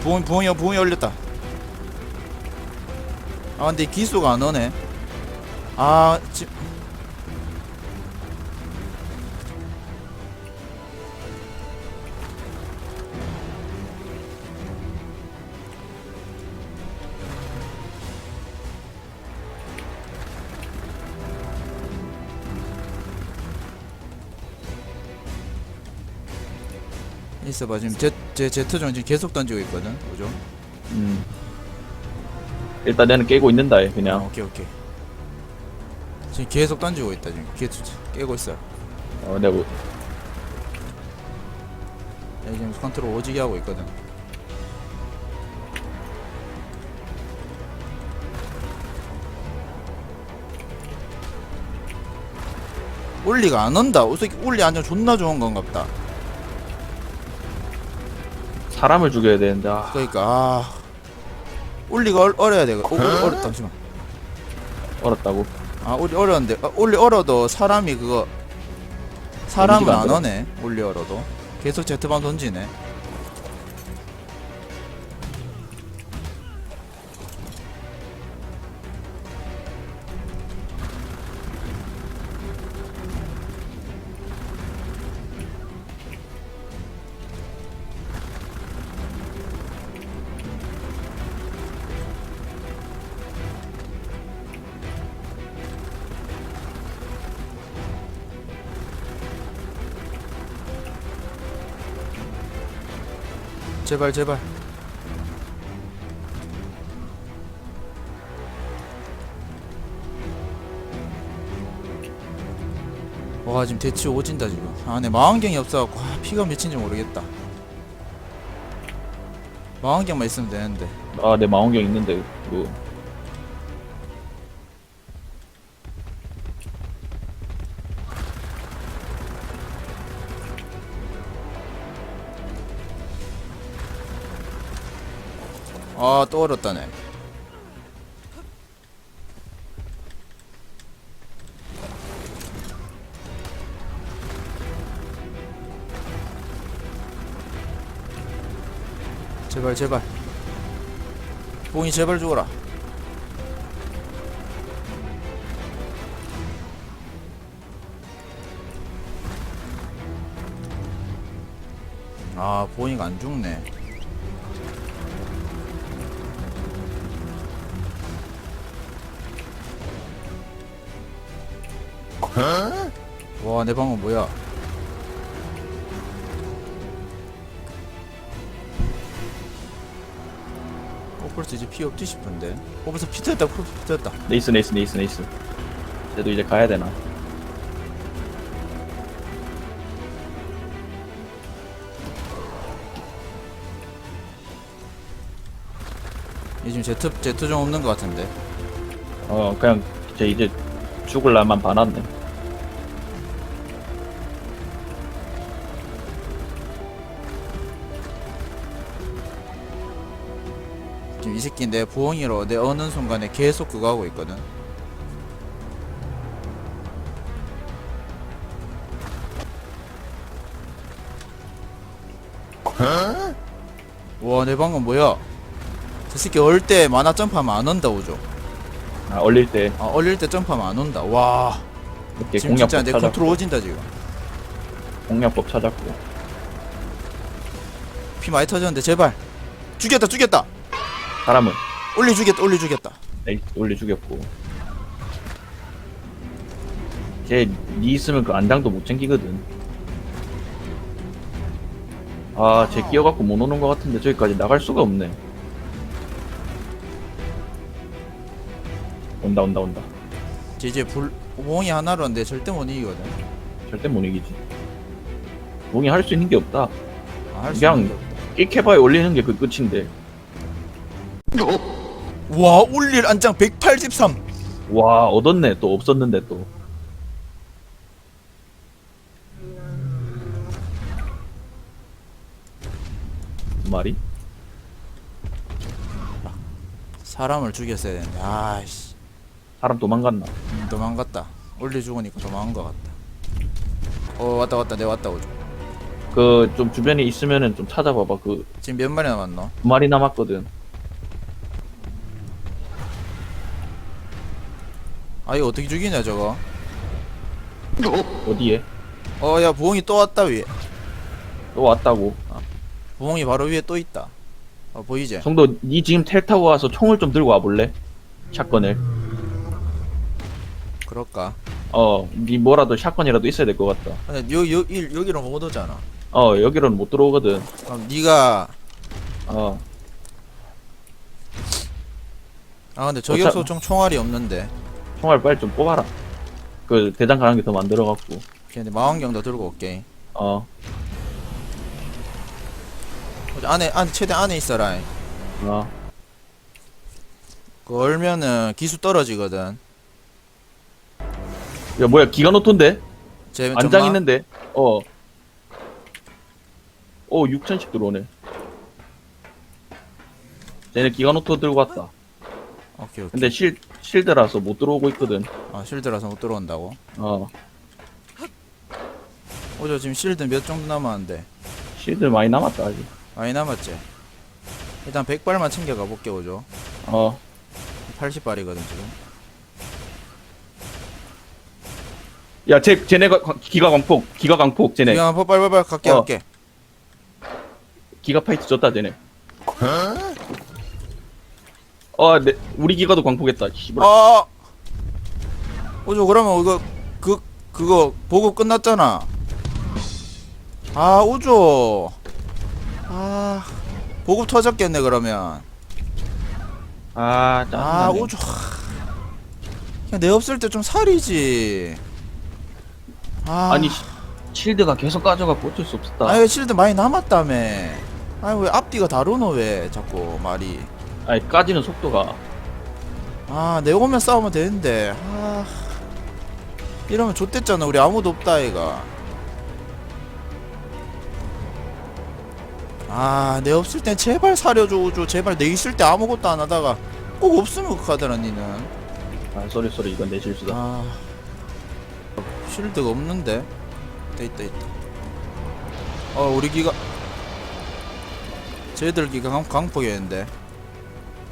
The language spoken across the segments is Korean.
부엉이 부엉이 부엉이 올렸다. 아 근데 기수가 안 오네. 아 지... 있어봐. 지금 제, 제 제트존 지금 계속 던지고 있거든. 오죠? 음. 일단 내는 깨고 있는다 아, 그냥. 오케이 오케이. 지금 계속 던지고 있다 지금. 계속 깨고 있어. 어 내가 뭐- 얘 지금 컨트롤 오지게 하고 있거든. 올리가 안 온다. 우석이 올리 안정 존나 좋은 건가 보다 사람을 죽여야 되는데 아, 그러니까 아. 올리가 얼, 얼어야 돼. 어, 올리 얼었다 잠시만. 얼었다고? 아 올리 얼었는데 아, 올리 얼어도 사람이 그거 사람은 안. 오네 올리 얼어도. 계속 제트밤 던지네 제발 제발. 와 지금 대치 오진다 지금. 아내 망원경이 없어갖고 아, 피가 몇인지 모르겠다. 망원경만 있으면 되는데. 아내 망원경 있는데 그 아 또 얼었다네. 제발 제발. 봉이 제발 죽어라. 아 보잉 안 죽네 와 내 방은 뭐야? 어 벌써 이제 피 없지 싶은데. 어 벌써 피 튀었다 피 튀었다. 네이스 네이스 네이스 네이스. 쟤도 이제 가야 되나? 얘 지금 제트 제트 좀 없는 것 같은데. 어 그냥 쟤 이제 죽을 날만 봐놨네 지금 이 새끼 내 부엉이로 내 어느 순간에 계속 그거 하고 있거든. 와내 방금 뭐야? 저 새끼 얼 때 만화 점프하면 안 온다 오죠 아 얼릴 때. 아 얼릴 때 점프하면 안 온다. 와. 이렇게 지금 공략법 진짜 내 찾았고. 컨트롤 오진다 지금. 공략법 찾았고. 피 많이 터졌는데 제발. 죽였다 죽였다 사람은 올리 죽였다 올리 죽였다. 네이스 올리 죽였고. 쟤니 있으면 그 안장도 못 챙기거든. 아쟤 끼어갖고 못 오는 것 같은데 저기까지 나갈 수가 없네. 온다 온다 온다. 쟤 이제 불 봉이 하나로인데 절대 못 이기거든. 절대 못 이기지. 몽이 할 수 있는 게 없다. 아, 할수 그냥- 있는. 끽해봐야 올리는 게 그 끝인데 와 올릴 안장 183 와 얻었네 또 없었는데 또두 마리? 사람을 죽였어야 되는데 아이씨 사람 도망갔나? 음, 도망갔다 올리 죽으니까 도망간 것 같다 어 왔다 왔다 내 왔다 오죠 그 좀 주변에 있으면은 좀 찾아봐봐. 그두 지금 몇 마리 남았노? 마리 남았거든. 아 이거 어떻게 죽이냐 저거 어디에? 어 야 부엉이 또 왔다 위에 또 왔다고. 부엉이 바로 위에 또 있다 어 보이지? 성도, 니 지금 텔 타고 와서 총을 좀 들고 와볼래? 샷건을. 그럴까 어, 니 뭐라도 샷건이라도 있어야 될 것 같다. 근데 여, 여, 일, 여기로 못 오잖아 어, 여기로는 못 들어오거든. 그럼 니가 어, 아 근데 저격소 어차- 총 총알이 없는데 총알 빨리 좀 뽑아라. 그 대장 가는 게 더 만들어갖고. 근데 망원경도 들고 올게 어, 어, 안에 안에 최대 안에 있어라 어. 그 얼면은 기수 떨어지거든 야, 뭐야, 기가노토인데? 제 안장? 있는데? 어. 어, 6천씩 들어오네. 쟤네 기가노토 들고 왔다. 오케이 오케이 근데 실, 실드라서 못 들어오고 있거든. 아 실드라서 못 들어온다고 어. 어 저 지금 실드 몇 정도 남았는데 실드 많이 남았다, 아직. 많이 남았지 일단 100발만 챙겨가 볼게 오죠 어. 80발이거든 지금 야, 쟤, 쟤네가 광- 기가 광폭, 기가 광폭, 쟤네. 이거 한번 빨빨빨 갈게 어. 갈게 기가 파이트 졌다, 쟤네. 어, 내, 우리 기가도 광폭했다, 씨발. 아 오죠 그러면 이거 그 그거 보고 끝났잖아. 아 오죠. 아 보급 터졌겠네 그러면. 아, 짜증나네. 아 오죠. 그냥 내 없을 때 좀 살이지. 아. 아니, 시- 실드가 계속 까져갖고 어쩔 수 없었다. 아니 왜 실드 많이 남았다며. 아니 왜 앞뒤가 다르노 왜 자꾸 말이 아니, 까지는 속도가. 아 내 오면 싸우면 되는데. 아. 이러면 좆됐잖아 우리 아무도 없다 얘가. 아내 없을 땐 제발 사려줘 우주 제발 내 있을 때 아무것도 안 하다가 꼭 없으면 극하더라 니는. 아, 쏘리, 쏘리, 이건 내 실수다. 아. 쉴드가 없는데. 있다 있다 있다. 어 우리 기가 쟤들 기가 강, 강폭이었는데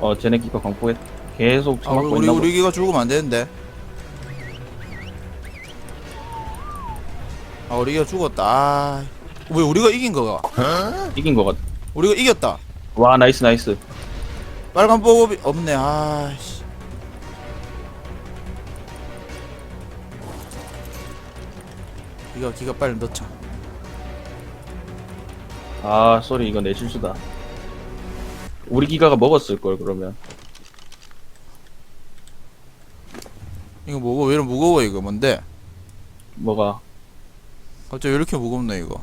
어, 쟤네 기가 광폭했, 계속 아 우리 있나 우리 기가 죽으면 안 되는데. 아 우리 기가 죽었다. 아 왜 우리가 이긴 거가? 보- 이긴 것 같아. 우리가 이겼다. 와, 나이스, 나이스. 빨간 보급이 없네. 아 씨. 기가 기가 빨리 넣자. 아, 쏘리, 이건 내 실수다. 우리 기가가 먹었을 걸, 그러면. 이거 뭐고 왜 이렇게 무거워 이거 뭔데 뭐가. 갑자기 왜 이렇게 무겁네 이거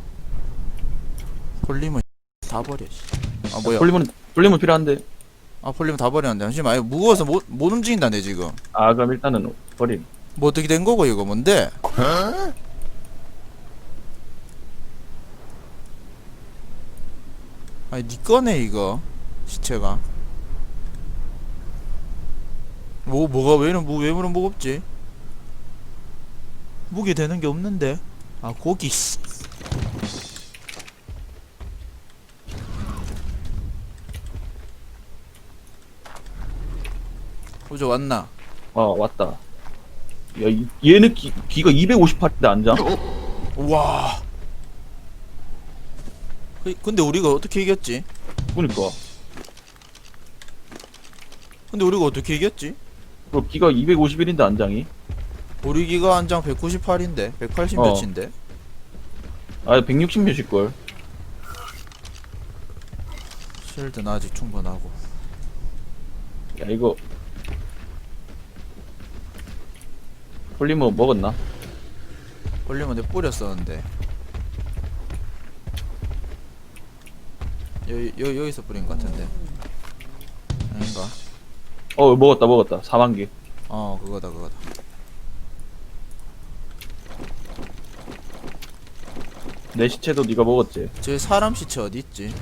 폴리머 다 버려 씨. 아 뭐야 폴리몬, 폴리몬 필요한데. 아 폴리머 다 버렸는데 잠시만 이거 무거워서 못, 못 움직인다네 지금 아, 그럼 일단은 버림. 뭐 어떻게 된 거고 이거 뭔데 아니 니 거네 이거 시체가. 뭐 뭐가 왜 이런 왜 이런 무겁지? 무게 되는 게 없는데. 아 고기 씨. 호조 왔나? 어, 왔다. 야, 이- 얘는 기, 기가 258인데 안 자? 와. 그- 근데 우리가 어떻게 이겼지? 그니까. 근데 우리가 어떻게 이겼지 그 기가 251인데 안 장이? 우리 기가 한 장 198인데 180 어. 몇인데 아, 160 몇일걸. 실드는 아직 충분하고 야, 이거. 폴리머 먹었나? 걸리면 내 뿌렸었는데 여기 여기 여기서 뿌린 것 같은데 아닌가 어, 먹었다, 먹었다. 4만 개. 어 그거다 그거다 내 시체도 네가 먹었지. 저 사람 시체 어디 있지